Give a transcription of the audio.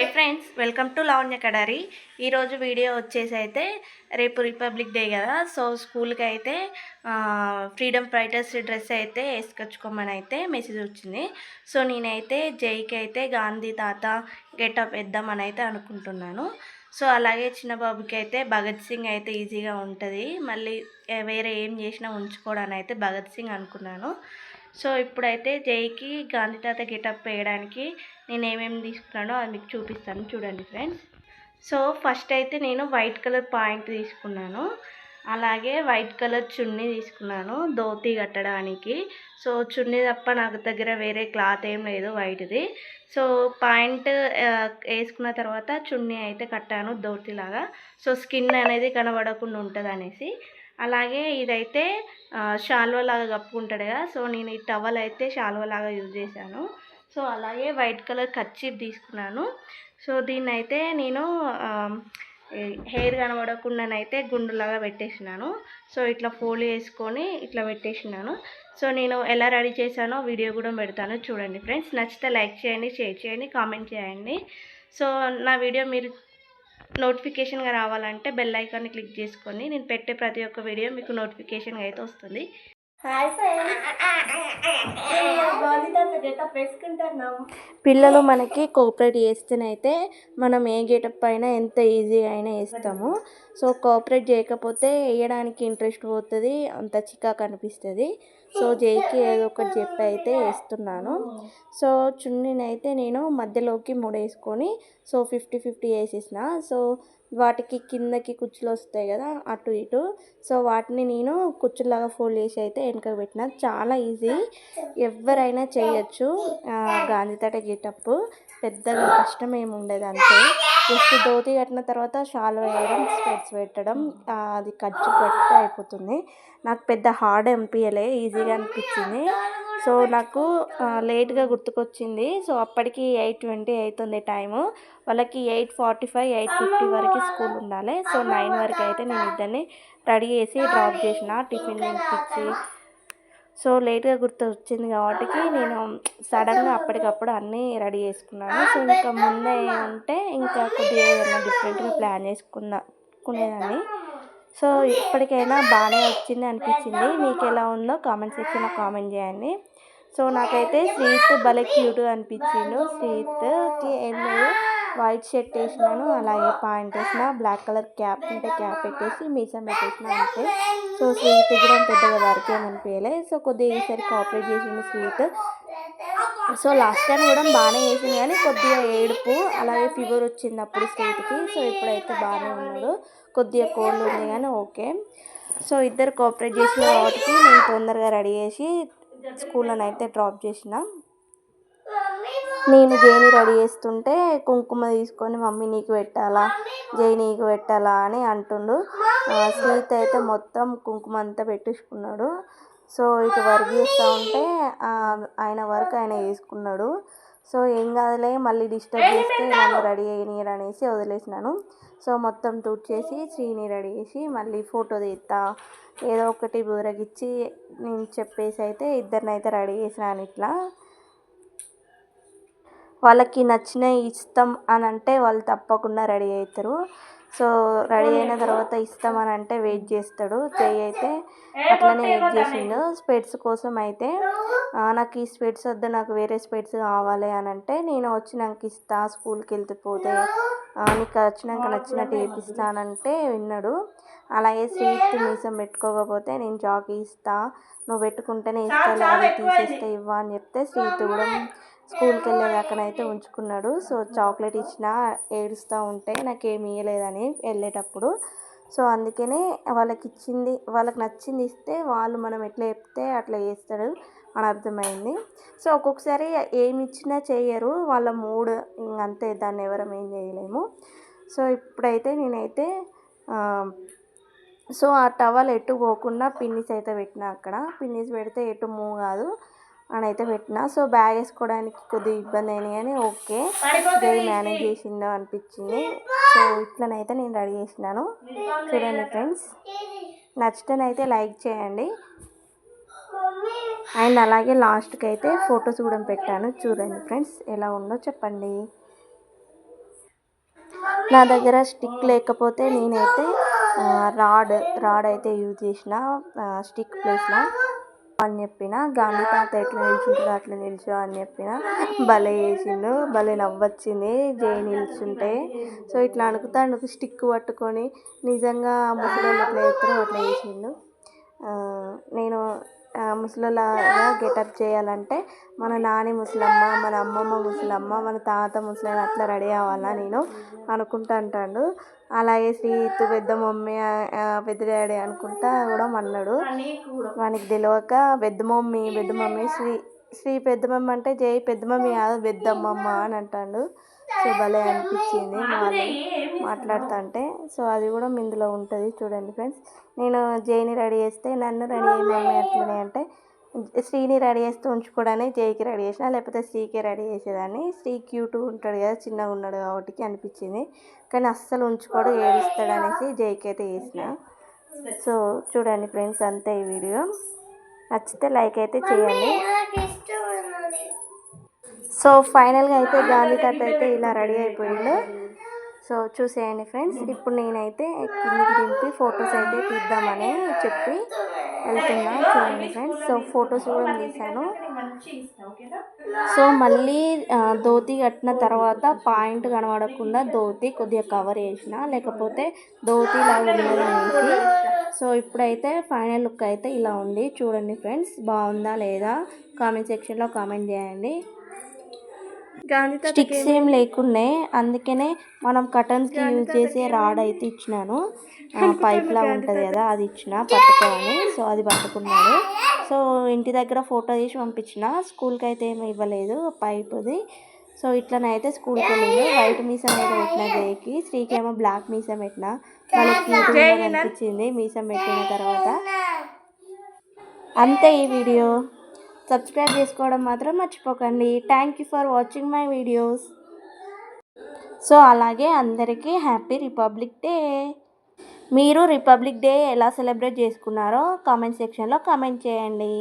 Hey friends welcome to Lavanya Kadari ఈరోజు video వచ్చేసి అయితే రేపు రిపబ్లిక్ డే కదా. సో స్కూల్కి అయితే ఫ్రీడమ్ ఫైటర్స్ డ్రెస్ అయితే వేసుకొచ్చుకోమని అయితే మెసేజ్ వచ్చింది. సో నేనైతే జైకి అయితే గాంధీ తాత గెటప్ వేద్దామని అయితే అనుకుంటున్నాను. సో అలాగే చిన్న బాబుకి అయితే భగత్ సింగ్ అయితే ఈజీగా ఉంటుంది. మళ్ళీ వేరే ఏం చేసినా ఉంచుకోవడానికి అయితే భగత్ సింగ్ అనుకున్నాను. సో ఇప్పుడైతే జైకి గాంధీ తాత గెటప్ వేయడానికి నేను ఏమేమి తీసుకున్నానో అది మీకు చూపిస్తాను. చూడండి ఫ్రెండ్స్. సో ఫస్ట్ అయితే నేను వైట్ కలర్ పాయింట్ తీసుకున్నాను. అలాగే వైట్ కలర్ చున్నీ తీసుకున్నాను ధోతి కట్టడానికి. సో చున్నీ తప్ప నాకు దగ్గర వేరే క్లాత్ ఏం లేదు వైట్ది. సో పాయింట్ వేసుకున్న తర్వాత చున్నీ అయితే కట్టాను ధోతిలాగా. సో స్కిన్ అనేది కనబడకుండా ఉంటుంది అనేసి అలాగే ఇదైతే షాల్వా లాగా కప్పుకుంటాడు కదా సో నేను ఈ టవల్ అయితే షాల్వా లాగా యూజ్ చేశాను. సో అలాగే వైట్ కలర్ కర్చీఫ్ తీసుకున్నాను. సో దీన్ని అయితే నేను హెయిర్ కనబడకుండానైతే గుండులాగా పెట్టేసినాను. సో ఇట్లా ఫోల్డ్ చేసుకొని ఇట్లా పెట్టేసినాను. సో నేను ఎలా రెడీ చేశానో వీడియో కూడా పెడతాను. చూడండి ఫ్రెండ్స్ నచ్చితే లైక్ చేయండి షేర్ చేయండి కామెంట్ చేయండి. సో నా వీడియో మీరు నోటిఫికేషన్గా రావాలంటే బెల్ ఐకాన్ని క్లిక్ చేసుకొని నేను పెట్టే ప్రతి ఒక్క వీడియో మీకు నోటిఫికేషన్గా అయితే వస్తుంది. పిల్లలు మనకి కోఆపరేట్ చేస్తేనైతే మనం ఏ గెటప్ అయినా ఎంత ఈజీగా అయినా వేస్తాము. సో కోఆపరేట్ చేయకపోతే వేయడానికి ఇంట్రెస్ట్ పోతుంది అంత చికాకు అనిపిస్తుంది. సో జైకి ఏదో ఒకటి చెప్పి అయితే వేస్తున్నాను. సో చున్నీని అయితే నేను మధ్యలోకి ముడేసుకొని సో ఫిఫ్టీ ఫిఫ్టీ వేసేసిన. సో వాటికి కిందకి కుచ్చులు వస్తాయి కదా అటు ఇటు. సో వాటిని నేను కుచ్చులాగా ఫోల్డ్ చేసి అయితే వెనకకు పెట్టిన. చాలా ఈజీ. ఎవరైనా చేయొచ్చు. గాంధీ తాట గెటప్ పెద్దగా కష్టం ఏమి ఉండదు అంతే. జస్ట్ ధోతి కట్టిన తర్వాత షాల్ వేయడం స్పెట్స్ పెట్టడం అది ఖర్చు పెడితే అయిపోతుంది. నాకు పెద్ద హార్డ్ అనిపించలే ఈజీగా అనిపించింది. సో నాకు లేట్గా గుర్తుకొచ్చింది. సో అప్పటికి ఎయిట్ ట్వంటీ అవుతుంది టైము. వాళ్ళకి eight forty five eight fifty వరకు స్కూల్ ఉండాలి. సో నైన్ వరకు అయితే నేను ఇద్దరిని రెడీ చేసి డ్రాప్ చేసిన టిఫిన్ తినిపించి. సో లేట్గా గుర్తు వచ్చింది కాబట్టి నేను సడన్గా అప్పటికప్పుడు అన్నీ రెడీ చేసుకున్నాను. సో ఇంకా ముందే ఉంటే ఇంకా కొద్దిగా ఏదైనా డిఫరెంట్గా ప్లాన్ చేసుకుందా కునేదాన్ని. సో ఇప్పటికైనా బాగానే వచ్చింది అనిపించింది. మీకు ఎలా ఉందో కామెంట్ సెక్షన్లో కామెంట్ చేయండి. సో నాకైతే శ్రీత్ భలే క్యూట్ అనిపించిండు. శ్రీత్కి ఏం లేదు. వైట్ షర్ట్ వేసినాను. అలాగే పాయింట్ వేసిన. బ్లాక్ కలర్ క్యాప్ ఉంటే క్యాప్ పెట్టేసి మీసం పెట్టేసిన అంతే. సో స్వీట్ కూడా పెద్దగా వర్క్ ఏమనిపించలే సో కొద్దిగా ఈసారి కోఆపరేట్ చేసింది స్వీట్ సో లాస్ట్ టైం కూడా బాగానే వేసింది కానీ కొద్దిగా ఏడుపు అలాగే ఫీవర్ వచ్చింది అప్పుడు స్టేట్కి సో ఇప్పుడైతే బాగానే ఉన్నాడు. కొద్దిగా కోల్డ్ ఉంది కానీ ఓకే సో ఇద్దరు కోఆపరేట్ చేసిన కాబట్టి నేను తొందరగా రెడీ చేసి స్కూల్లోనైతే అయితే డ్రాప్ చేసిన. నేను జైని రెడీ చేస్తుంటే కుంకుమ తీసుకొని మమ్మీ నీకు పెట్టాలా? జై నీకు పెట్టాలా? అని అంటుండు. స్నేహితు అయితే మొత్తం కుంకుమ అంతా పెట్టించుకున్నాడు. సో ఇటు వర్క్ చేస్తూ ఉంటే ఆయన వర్క్ ఆయన చేసుకున్నాడు. సో ఏం కాదులే మళ్ళీ డిస్టర్బ్ చేస్తే నన్ను రెడీ అయ్యనీరు అనేసి వదిలేసినాను. సో మొత్తం తూట్ చేసి శ్రీని రెడీ చేసి మళ్ళీ ఫోటో తీస్తా. ఏదో ఒకటి బూరగిచ్చి నేను చెప్పేసి అయితే ఇద్దరిని అయితే రెడీ చేసినాను ఇట్లా. వాళ్ళకి నచ్చిన ఇస్తాం అని అంటే వాళ్ళు తప్పకుండా రెడీ అవుతారు. సో రెడీ అయిన తర్వాత ఇస్తాం అని అంటే వెయిట్ చేస్తాడు. చెయ్యి అయితే అట్లనే వెయిట్ చేసిండు. స్పెట్స్ కోసం అయితే "ఆ, నాకు ఈ స్పెట్స్ వద్దు నాకు వేరే స్పెట్స్ కావాలి అని అంటే నేను వచ్చినాక ఇస్తా స్కూల్కి వెళ్తే పోతే "ఆ, నీకు వచ్చినాక నచ్చినట్టు వేపిస్తానంటే విన్నాడు. అలాగే స్వీట్ మీసం పెట్టుకోకపోతే నేను జాకీ ఇస్తా. నువ్వు పెట్టుకుంటేనే ఇస్తా అది తీసేస్తే ఇవ్వ అని చెప్తే స్వీట్ కూడా స్కూల్కి వెళ్ళేదాకానైతే ఉంచుకున్నాడు. సో చాక్లెట్ ఇచ్చినా ఏడుస్తూ ఉంటే నాకేమి ఇవ్వలేదని వెళ్ళేటప్పుడు. సో అందుకనే వాళ్ళకి ఇచ్చింది వాళ్ళకి నచ్చింది ఇస్తే వాళ్ళు మనం ఎట్లా చెప్తే అట్లా చేస్తాడు అని అర్థమైంది. సో ఒక్కొక్కసారి ఏమి ఇచ్చినా చేయరు. వాళ్ళ మూడ్ అంతే దాన్ని ఎవరం ఏం చేయలేము. సో ఇప్పుడైతే నేనైతే సో ఆ టవల్ ఎటు పోకుండా పిన్నిస్ అయితే పెట్టిన అక్కడ. పిన్నిస్ పెడితే ఎటు మూవ్ కాదు. అని అయితే పెట్టిన. సో బ్యాగ్ వేసుకోవడానికి కొద్దిగా ఇబ్బంది అయినాయి కానీ ఓకే. జై మేనేజ్ చేసిందో అనిపించింది. సో ఇట్లనైతే నేను రెడీ చేసినాను. చూడండి ఫ్రెండ్స్. నచ్చితేనైతే లైక్ చేయండి. అండ్ అలాగే లాస్ట్కి అయితే ఫొటోస్ కూడా పెట్టాను. చూడండి ఫ్రెండ్స్ ఎలా ఉందో చెప్పండి. నా దగ్గర స్టిక్ లేకపోతే నేనైతే రాడ్ రాడ్ అయితే యూజ్ చేసిన స్టిక్ ప్లేస్లో. అని చెప్పిన గాంధీ తాత ఎట్లా నిల్చుంటాడో అట్లా నిల్చో అని చెప్పిన భలే వేసిండు భలే నవ్వొచ్చింది జై నిల్చుంటే. సో ఇట్లా అనుకుతా అనుకు స్టిక్ పట్టుకొని నిజంగా ముసలోళ్ళు ఎట్లా చేస్తారో అట్లా చేసిండు. నేను ముసలిలాగా గెటప్ చేయాలంటే మన నాని ముసలమ్మ మన అమ్మమ్మ ముసలమ్మ మన తాత ముసలమ్మ అట్లా రెడీ అవ్వాలా నేను అనుకుంటా అంటాడు. అలాగే శ్రీతు పెద్ద మమ్మీ పెద్ద డాడీ అనుకుంటా కూడా అన్నాడు వానికి తెలియక పెద్ద మమ్మీ పెద్ద మమ్మీ శ్రీ శ్రీ పెద్దమమ్మ అంటే జై పెద్ద మమ్మీ కాదు పెద్దమ్మమ్మ అని అంటాడు. సో భలే అనిపించింది మాట్లాడుతుంటే సో అది కూడా ఇందులో ఉంటుంది. చూడండి ఫ్రెండ్స్. నేను జైని రెడీ చేస్తే నన్ను రెడీ చేయమని అట్లనే అంటే శ్రీని రెడీ చేస్తే ఉంచుకోవడానికి జైకి రెడీ చేసిన లేకపోతే శ్రీకి రెడీ చేసేదాన్ని. శ్రీ క్యూట్ ఉంటాడు కదా చిన్నగా ఉన్నాడు కాబట్టి అనిపించింది. కానీ అస్సలు ఉంచుకోడు ఏడుస్తాడు అనేసి జైకి అయితే చేసిన. సో చూడండి ఫ్రెండ్స్ అంతే ఈ వీడియో. నచ్చితే లైక్ అయితే చేయండి. సో ఫైనల్గా అయితే గాంధీ తాత అయితే ఇలా రెడీ అయిపోయిండు. సో చూసేయండి ఫ్రెండ్స్. ఇప్పుడు నేనైతే కిందికి దింపి ఫొటోస్ అయితే తీద్దామని చెప్పి వెళ్తున్నా. చూడండి ఫ్రెండ్స్. సో ఫొటోస్ కూడా తీశాను. సో మళ్ళీ ధోతి కట్టిన తర్వాత పాయింట్ కనబడకుండా ధోతి కొద్దిగా కవర్ చేసిన లేకపోతే ధోతి లాగా ఉన్నది సో ఇప్పుడైతే ఫైనల్ లుక్ అయితే ఇలా ఉంది. చూడండి ఫ్రెండ్స్. బాగుందా లేదా? కామెంట్ సెక్షన్లో కామెంట్ చేయండి. స్టిక్స్ ఏం లేకుండే. అందుకనే మనం కటన్స్కి యూజ్ చేసే రాడ్ అయితే ఇచ్చినాను. పైప్ లా ఉంటుంది కదా అది ఇచ్చిన పట్టుకోవాలి. సో అది పట్టుకున్నాడు. సో ఇంటి దగ్గర ఫోటో తీసి పంపించిన. స్కూల్కి అయితే ఏమీ ఇవ్వలేదు పైప్ది. సో ఇట్లనైతే స్కూల్కి వెళ్ళింది వైట్ మీసం అయితే పెట్టిన జేకి శ్రీకి ఏమో బ్లాక్ మీసం పెట్టిన. వాళ్ళకి అనిపించింది మీసం పెట్టిన తర్వాత. అంతే ఈ వీడియో. సబ్స్క్రైబ్ చేసుకోవడం మాత్రం మర్చిపోకండి. Thank you for watching my videos so అలాగే అందరికీ హ్యాపీ రిపబ్లిక్ డే మీరు రిపబ్లిక్ డే ఎలా సెలబ్రేట్ చేసుకున్నారో కామెంట్ సెక్షన్లో కామెంట్ చేయండి.